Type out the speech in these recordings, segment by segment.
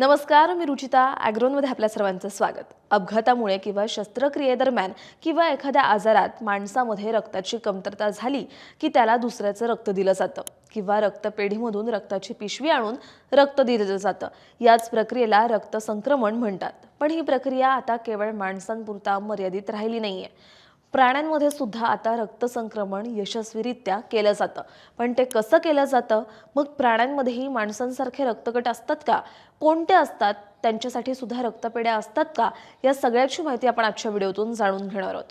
नमस्कार मी रुचिता ॲग्रोनमध्ये आपल्या सर्वांचं स्वागत. अपघातामुळे किंवा शस्त्रक्रियेदरम्यान किंवा एखाद्या आजारात माणसामध्ये रक्ताची कमतरता झाली की त्याला दुसऱ्याचं रक्त दिलं जातं किंवा रक्तपेढीमधून रक्ताची पिशवी आणून रक्त दिलं जातं. याच प्रक्रियेला रक्तसंक्रमण म्हणतात. पण ही प्रक्रिया आता केवळ माणसांपुरता मर्यादित राहिली नाहीये. प्राण्यांमध्ये सुद्धा आता रक्तसंक्रमण यशस्वीरित्या केलं जातं. पण ते कसं केलं जातं? मग प्राण्यांमध्येही माणसांसारखे रक्तगट असतात का? कोणते असतात? त्यांच्यासाठी सुद्धा रक्तपेढ्या असतात का? या सगळ्याची माहिती आपण आजच्या व्हिडिओतून जाणून घेणार आहोत.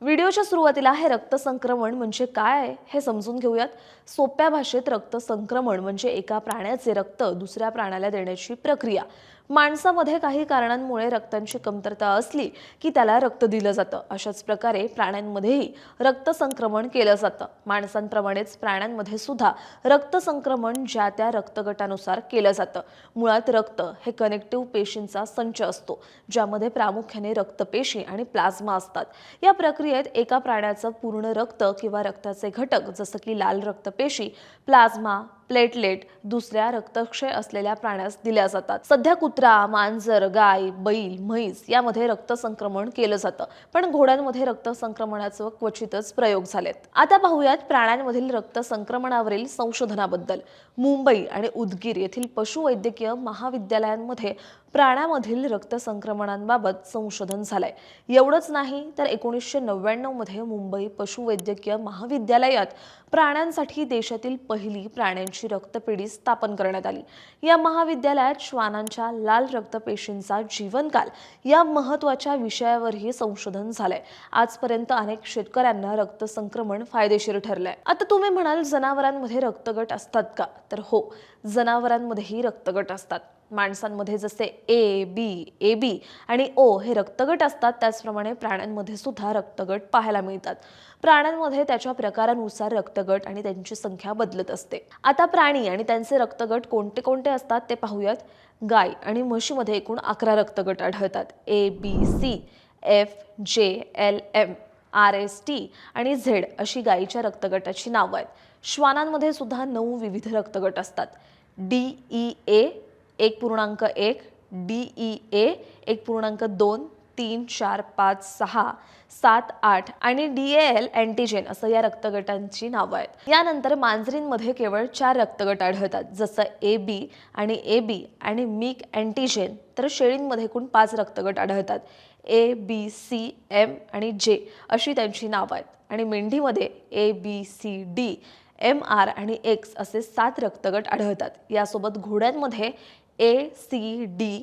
व्हिडिओच्या सुरुवातीला हे रक्तसंक्रमण म्हणजे काय हे समजून घेऊयात. सोप्या भाषेत रक्तसंक्रमण म्हणजे एका प्राण्याचे रक्त दुसऱ्या प्राण्याला देण्याची प्रक्रिया. माणसामध्ये काही कारणांमुळे रक्तांची कमतरता असली की त्याला रक्त दिलं जातं. अशाच प्रकारे प्राण्यांमध्येही रक्तसंक्रमण केलं जातं. माणसांप्रमाणेच प्राण्यांमध्ये सुद्धा रक्तसंक्रमण ज्या त्या रक्तगटानुसार केलं जातं. मुळात रक्त हे कनेक्टिव्ह पेशींचा संच असतो ज्यामध्ये प्रामुख्याने रक्तपेशी आणि प्लाझ्मा असतात. या प्रक्रिया प्रक्रियेत एका प्राण्याचं पूर्ण रक्त किंवा रक्ताचे घटक जसं की लाल रक्तपेशी प्लाझ्मा प्लेटलेट दुसऱ्या रक्तक्षय असलेल्या प्राण्यास दिल्या जातात. सध्या कुत्रा मांजर गाय बैल म्हैस यामध्ये रक्तसंक्रमण केलं जातं. पण घोड्यांमध्ये रक्त संक्रमणाचं क्वचितच प्रयोग झालेत. आता पाहूयात प्राण्यांमधील रक्त संक्रमणावरील संशोधनाबद्दल. मुंबई आणि उदगीर येथील पशुवैद्यकीय महाविद्यालयांमध्ये प्राण्यामधील रक्तसंक्रमणांबाबत संशोधन झालंय. एवढंच नाही तर एकोणीसशे नव्याण्णवमध्ये मुंबई पशुवैद्यकीय महाविद्यालयात प्राण्यांसाठी देशातील पहिली प्राण्यांची रक्तपेढी स्थापन करण्यात आली. या महाविद्यालयात श्वानांच्या लाल रक्तपेशींचा जीवनकाल या महत्त्वाच्या विषयावरही संशोधन झालंय. आजपर्यंत अनेक शेतकऱ्यांना रक्त संक्रमण फायदेशीर ठरलंय. आता तुम्ही म्हणाल जनावरांमध्ये रक्तगट असतात का? तर हो जनावरांमध्येही रक्तगट असतात. माणसांमध्ये जसे ए बी ए बी आणि ओ हे रक्तगट असतात त्याचप्रमाणे प्राण्यांमध्ये सुद्धा रक्तगट पाहायला मिळतात. प्राण्यांमध्ये त्याच्या प्रकारानुसार रक्तगट आणि त्यांची संख्या बदलत असते. आता प्राणी आणि त्यांचे रक्तगट कोणते कोणते असतात ते पाहूयात. गाय आणि म्हशीमध्ये एकूण अकरा रक्तगट आढळतात. A B C F J L M R S T आणि झेड अशी गायीच्या रक्तगटाची नावं आहेत. श्वानांमध्ये सुद्धा नऊ विविध रक्तगट असतात. डी ई ए एक पूर्णांक एक डी ई ए एक पूर्णांक दोन तीन चार पाच सहा सात आठ आणि डी एल अँटीजेन असं या रक्तगटांची नावं आहेत. यानंतर मांजरींमध्ये केवळ चार रक्तगट आढळतात जसं ए बी आणि ए बी आणि मिक अँटीजेन तर शेळींमध्ये एकूण पाच रक्तगट आढळतात. ए बी सी एम आणि जे अशी त्यांची नावं आहेत. आणि मेंढीमध्ये A B C D M R आणि एक्स असे सात रक्तगट आढळतात. यासोबत घोड्यांमध्ये A C D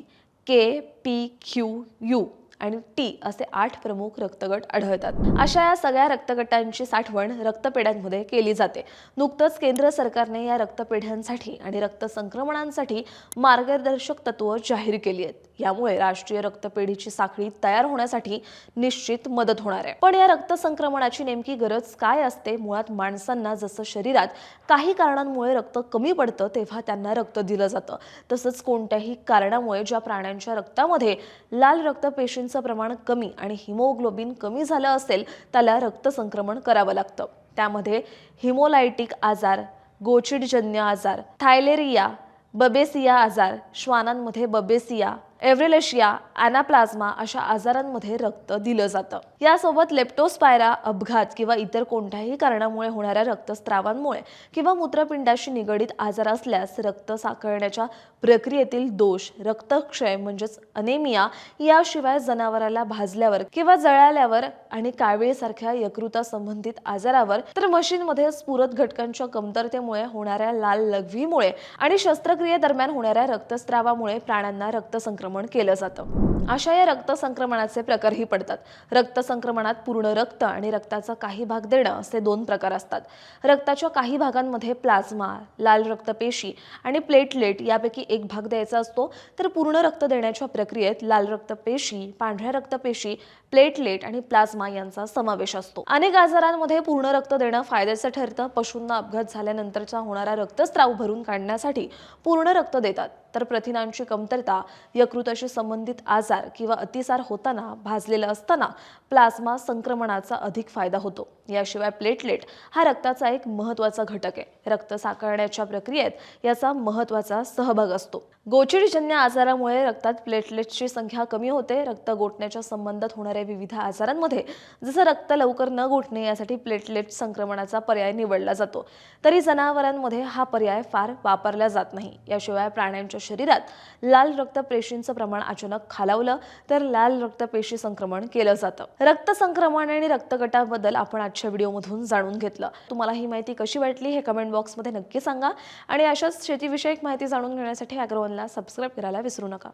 K P Q U आणि टी असे आठ प्रमुख रक्तगट आढळतात. अशा या सगळ्या रक्तगटांची साठवण रक्तपेढ्यांमध्ये केली जाते. नुकतंच केंद्र सरकारने या रक्तपेढ्यांसाठी आणि रक्तसंक्रमणांसाठी मार्गदर्शक तत्व जाहीर केली आहेत. यामुळे राष्ट्रीय रक्तपेढीची साखळी तयार होण्यासाठी निश्चित मदत होणार आहे. पण या रक्तसंक्रमणाची नेमकी गरज काय असते? मुळात माणसांना जसं शरीरात काही कारणांमुळे रक्त कमी पडतं तेव्हा त्यांना रक्त दिलं जातं. तसंच कोणत्याही कारणामुळे ज्या प्राण्यांच्या रक्तामध्ये लाल रक्तपेशींचं प्रमाण कमी आणि हिमोग्लोबिन कमी झालं असेल त्याला रक्त संक्रमण करावं लागतं. त्यामध्ये हिमोलायटिक आजार गोचिडजन्य आजार थायलेरिया बबेसिया आजार श्वानांमध्ये बबेसिया एव्रेलेशिया अॅनाप्लाझ्मा अशा आजारांमध्ये रक्त दिलं जातं. यासोबत लेप्टोस्पायरा अपघात किंवा इतर कोणत्याही कारणामुळे होणाऱ्या रक्तस्त्रावांमुळे किंवा मूत्रपिंडाशी निगडीत आजार असल्यास रक्त साखळण्याच्या प्रक्रियेतील दोष रक्तक्षय म्हणजेच अनेमिया याशिवाय जनावराला भाजल्यावर किंवा जळाल्यावर आणि कावीळसारख्या यकृता संबंधित आजारावर तर मशीनमध्ये स्फुरत घटकांच्या कमतरतेमुळे होणाऱ्या लाल लघवीमुळे आणि शस्त्रक्रियेदरम्यान होणाऱ्या रक्तस्त्रावामुळे प्राण्यांना रक्तसंक्रमण केलं जातं. अशा या रक्तसंक्रमणाचे प्रकारही पडतात. रक्तसंक्रमणात पूर्ण रक्त आणि रक्ताचा काही भाग देणं असे दोन प्रकार असतात. रक्ताच्या काही भागांमध्ये प्लाझ्मा लाल रक्तपेशी आणि प्लेटलेट यापैकी एक भाग द्यायचा असतो तर पूर्ण रक्त देण्याच्या प्रक्रियेत लाल रक्तपेशी पांढऱ्या रक्तपेशी प्लेटलेट आणि प्लाझ्मा यांचा समावेश असतो. अनेक आजारांमध्ये पूर्ण रक्त देणं फायद्याचं ठरतं. पशूंना अपघात झाल्यानंतरचा होणारा रक्तस्राव भरून काढण्यासाठी पूर्ण रक्त देतात. तर प्रथिनांची कमतरता यकृताशी संबंधित आजार किंवा अतिसार होताना भाजलेलं असताना प्लाझ्मा संक्रमणाचा अधिक फायदा होतो. याशिवाय प्लेटलेट हा रक्ताचा एक महत्त्वाचा घटक आहे. रक्त साकारण्याच्या प्रक्रियेत याचा महत्त्वाचा सहभाग असतो. गोचिडजन्य आजारामुळे रक्तात प्लेटलेट्सची संख्या कमी होते. रक्त गोठण्याच्या संबंधात होणाऱ्या विविध आजारांमध्ये जसं रक्त लवकर न गोठणे यासाठी प्लेटलेट संक्रमणाचा पर्याय निवडला जातो. तरी जनावरांमध्ये हा पर्याय फार वापरला जात नाही. याशिवाय प्राण्यांच्या शरीरात. लाल रक्तपेशींचं प्रमाण अचानक खालावलं तर लाल रक्तपेशी संक्रमण केलं जातं. रक्त संक्रमण आणि रक्तगटाबद्दल आपण आजच्या व्हिडिओमधून जाणून घेतलं. तुम्हाला ही माहिती कशी वाटली हे कमेंट बॉक्समध्ये नक्की सांगा. आणि अशाच शेतीविषयक माहिती जाणून घेण्यासाठी अग्रवनला सबस्क्राईब करायला विसरू नका.